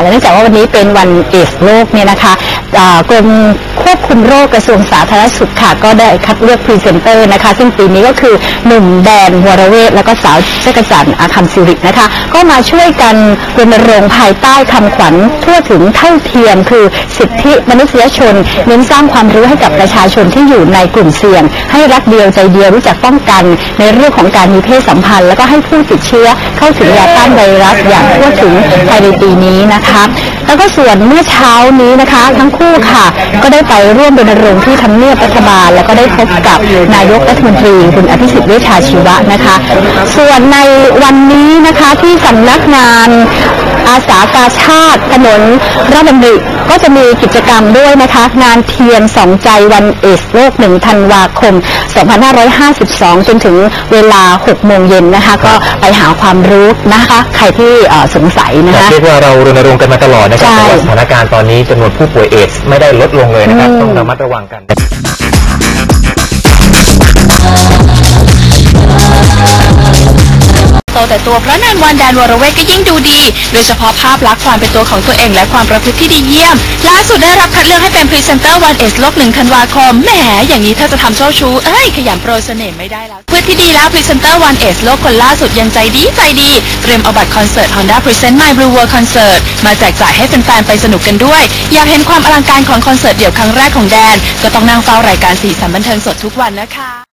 และเนื่องจากว่าวันนี้เป็นวันเอสโลกเนี่ยนะคะกรมควบ คุมโรคกระทรวงสาธารณสุขค่ะ ก็ได้คัดเลือกพรีเซนเตอร์นะคะ ซึ่งปีนี้ก็คือหนุ่มแดนวรเวทแล้วก็สาวเจกจันอาคัมสิรินะคะ ก็มาช่วยกันรณรงค์ภายใต้คำขวัญทั่วถึงเท่าเทียม คือสิทธิมนุษยชน เน้นสร้างความรู้ให้กับประชาชนที่อยู่ในกลุ่มเสี่ยง ให้รักเดียวใจเดียวรู้จักป้องกัน ในเรื่องของการมีเพศสัมพันธ์ แล้วก็ให้ผู้ติดเชื้อเข้าถึงยาต้านไวรัสอย่างทั่วถึงภายในปีนี้นะคะ แล้วก็ส่วนเมื่อเช้านี้นะคะ ทั้งคู่ค่ะ ก็ได้ไปร่วมรณรงค์ที่ทำเนียบรัฐบาล แล้วก็ได้พบกับนายกรัฐมนตรีคุณอภิสิทธิ์เวชชาชีวะนะคะ ส่วนในวันนี้นะคะที่สำนักงานอาสากาชาติถนนราชดำริก็จะมีกิจกรรมด้วยนะคะ งานเทียนสองใจวันเอดส์โลกหนึ่งธันวาคม 2552 จนถึงเวลา 6 โมงเย็นนะคะ ก็ไปหาความรู้นะคะ ใครที่เอ่อสงสัยนะครับคะเรียกว่าเรารณรงค์กันมาตลอดนะครับใช่แต่ว่าสถานการณ์ตอนนี้จำนวนผู้ป่วยเอดส์ไม่ได้ลดลงเลยนะครับอืมต้องระมัดระวังกัน ตแต่ตัวเพราะนานวันแดนวรเวทก็ยิ่งดูดี โดยเฉพาะภาพลักษณ์ความเป็นตัวของตัวเองและความประพฤติที่ดีเยี่ยม ล่าสุดได้รับคัดเลือกให้เป็นพรีเซนเตอร์วันเอสโลกหนึ่งธันวาคม แหม อย่างนี้ถ้าจะทำเจ้าชู้ เอ้ย ขยันโปรเสน่ห์ไม่ได้แล้ว เพื่อที่ดีแล้วพรีเซนเตอร์วันเอสโลกคนล่าสุดยังใจดีใจดี เตรียมเอาบัตรคอนเสิร์ต Honda Present My Blue World Concert มาแจกจ่ายให้แฟนๆไปสนุกกันด้วย อยากเห็นความอลังการของคอนเสิร์ตเดี่ยวครั้งแรกของแดน ก็ต้องนั่งเฝ้ารายการสีสันบันเทิงสดทุกวันนะคะ